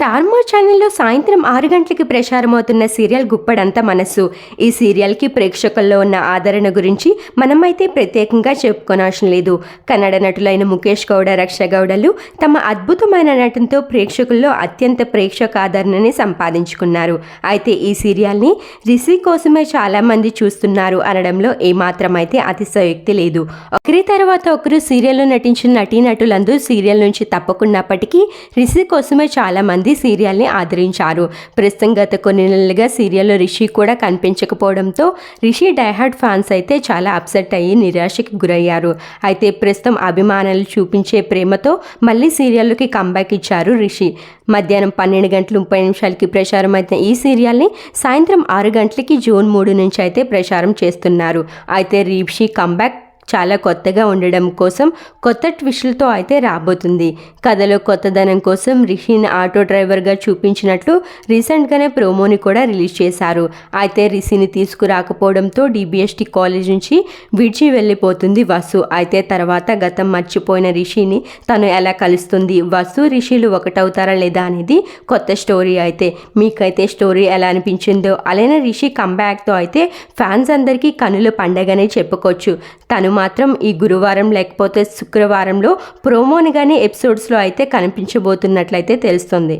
Star మా ఛానల్లో సాయంత్రం ఆరు గంటలకి ప్రసారమవుతున్న సీరియల్ గుప్పడంత మనస్సు ఈ సీరియల్కి ప్రేక్షకుల్లో ఉన్న ఆదరణ గురించి మనమైతే ప్రత్యేకంగా చెప్పుకోనవసరం లేదు. కన్నడ నటులైన ముఖేష్ గౌడ రక్ష గౌడలు తమ అద్భుతమైన నటనతో ప్రేక్షకుల్లో అత్యంత ప్రేక్షక ఆదరణని సంపాదించుకున్నారు. అయితే ఈ సీరియల్ని రిషి కోసమే చాలామంది చూస్తున్నారు అనడంలో ఏమాత్రం అయితే అతిశయోక్తి లేదు. ఒకరి తర్వాత ఒకరు సీరియల్లో నటించిన నటీనటులందరూ సీరియల్ నుంచి తప్పకున్నప్పటికీ రిషి కోసమే చాలామంది మంది సీరియల్ని ఆదరించారు. ప్రస్తుతం గత కొన్ని నెలలుగా సీరియల్లో రిషి కూడా కనిపించకపోవడంతో రిషి డైహార్డ్ ఫ్యాన్స్ అయితే చాలా అప్సెట్ అయ్యి నిరాశకి గురయ్యారు. అయితే ప్రస్తుతం అభిమానులు చూపించే ప్రేమతో మళ్ళీ సీరియల్లోకి కంబ్యాక్ ఇచ్చారు రిషి. మధ్యాహ్నం పన్నెండు గంటల ముప్పై నిమిషాలకి ప్రసారం అయిన ఈ సీరియల్ని సాయంత్రం ఆరు గంటలకి జూన్ మూడు నుంచి అయితే ప్రసారం చేస్తున్నారు. అయితే రిషి కంబ్యాక్ చాలా కొత్తగా ఉండడం కోసం కొత్త ట్విస్టులతో అయితే రాబోతుంది. కథలో కొత్తదనం కోసం రిషిని ఆటో డ్రైవర్గా చూపించినట్లు రీసెంట్గానే ప్రోమోని కూడా రిలీజ్ చేశారు. అయితే రిషిని తీసుకురాకపోవడంతో డిబిఎస్టి కాలేజ్ నుంచి విడిచి వెళ్ళిపోతుంది వసు. అయితే తర్వాత గతం మర్చిపోయిన రిషిని తను ఎలా కలుస్తుంది? వసు రిషిలు ఒకటవుతారా లేదా అనేది కొత్త స్టోరీ అయితే. మీకైతే స్టోరీ ఎలా అనిపించిందో అలానే రిషి కంబ్యాక్తో అయితే ఫ్యాన్స్ అందరికీ కనుల పండగనే చెప్పుకోవచ్చు. తను మాత్రం ఈ గురువారం లేకపోతే శుక్రవారంలో ప్రోమోని కానీ ఎపిసోడ్స్లో అయితే కనిపించబోతున్నట్లయితే తెలుస్తుంది.